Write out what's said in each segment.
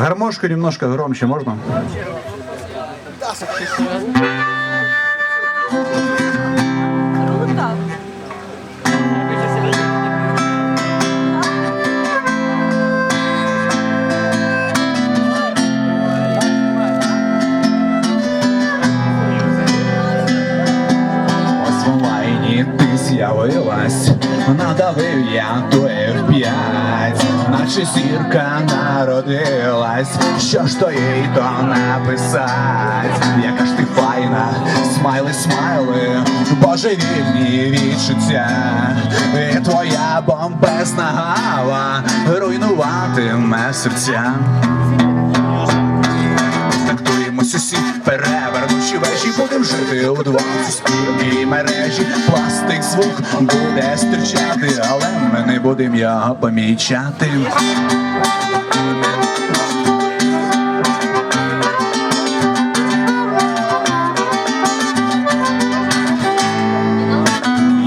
Гармошку немножко громче можно? Круто. Ось в онлайні ти з'явилась, надавив я до F5, наче зірка народилась, що ж то їй то написать, яка ж ти файна, смайли, смайли, божевільні відчуття, і твоя бомбезна гава руйнуватиме серця. Контактуємось усі перевернучі вежі, будем жити у спільній мережі. Пластик звук буде стирчати, але ми не його помічати.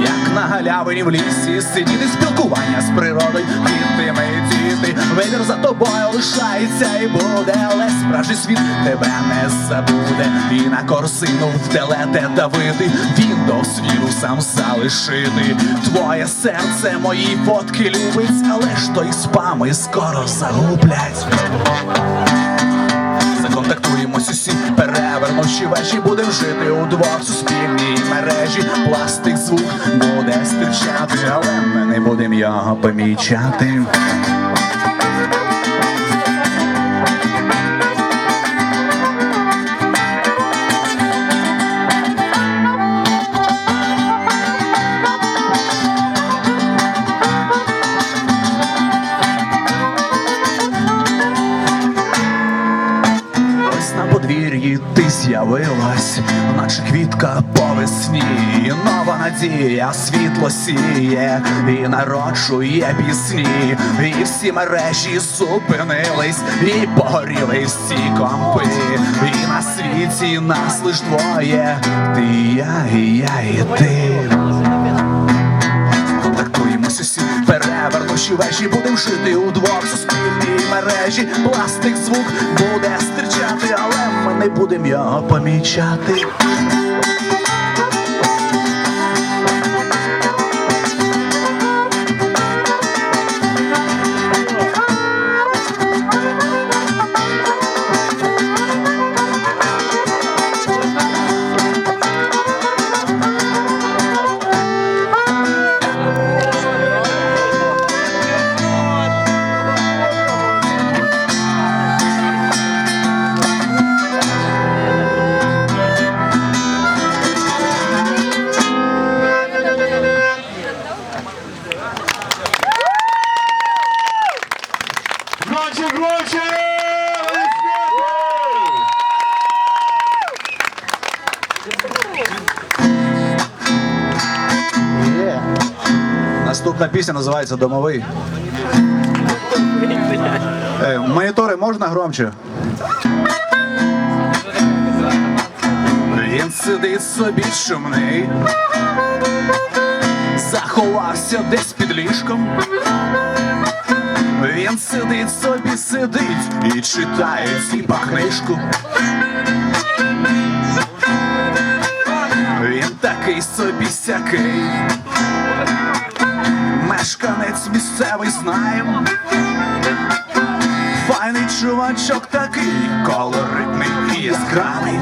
Як на галявині в лісі сидіти спілкування з природою, діти, вибір за тобою лишається і буде, але справжній світ тебе не забуде. І на корсину вделете давити, він до вірусам залишити. Твоє серце мої фотки любить, але ж той спами скоро загублять. Законтактуємось усі перевернувши вечі, будем жити у спільній мережі. Пластик звук буде стирчати, але ми не будем його помічати. Подвір'ї ти з'явилась, наче квітка по весні, нова надія, світло сіє і народжує пісні, і всі мережі зупинились, і погоріли всі компи, і на світі нас лиш двоє, ти і я, і я, і ти. Перевернувши вежі, будем жити удвох у спільній мережі. Пластик звук буде стирчати, але ми не будемо його помічати. Наступна пісня називається Домовий. Е, монітори можна громче? Він сидить собі шумний, заховався десь під ліжком. Він сидить собі, сидить і читає ціпа книжку. Він такий собі сякий, мешканець місцевий знаєм. Файний чувачок такий, колоритний і яскравий.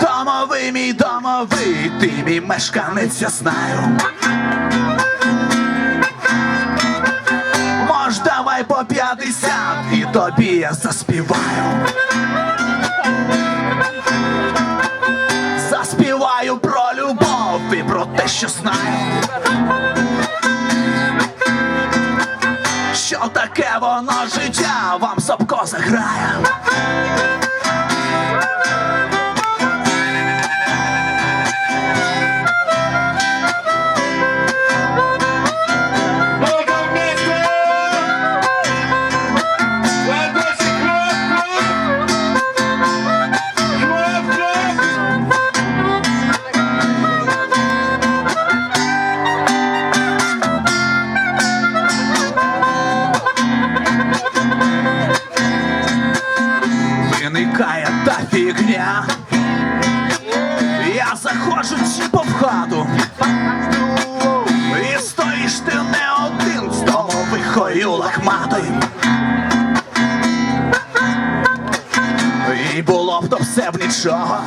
Домовий мій домовий, ти мій мешканець, я знаю. Мож, давай по 50 і тобі я. Заспіваю те, що знаю. Що таке воно життя вам Собко заграє. Б то нічого.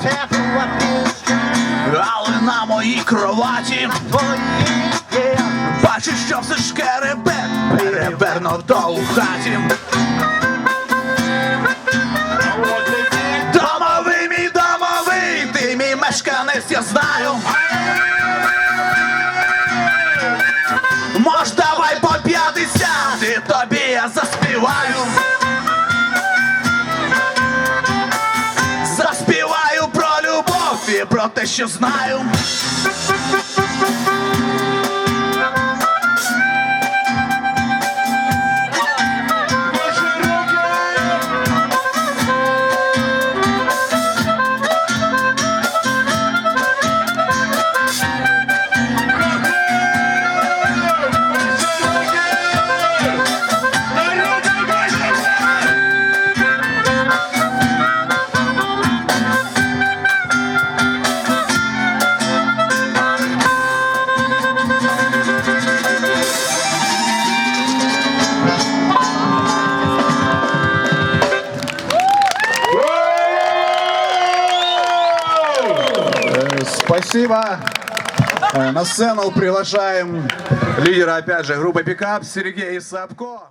Але на моїй кроваті Бачиш, що все ж керебер Перевернуто у хаті про те, що знаю. Спасибо. Э, На сцену приглашаем лидера, опять же, группы Пикап Сергей Сапко.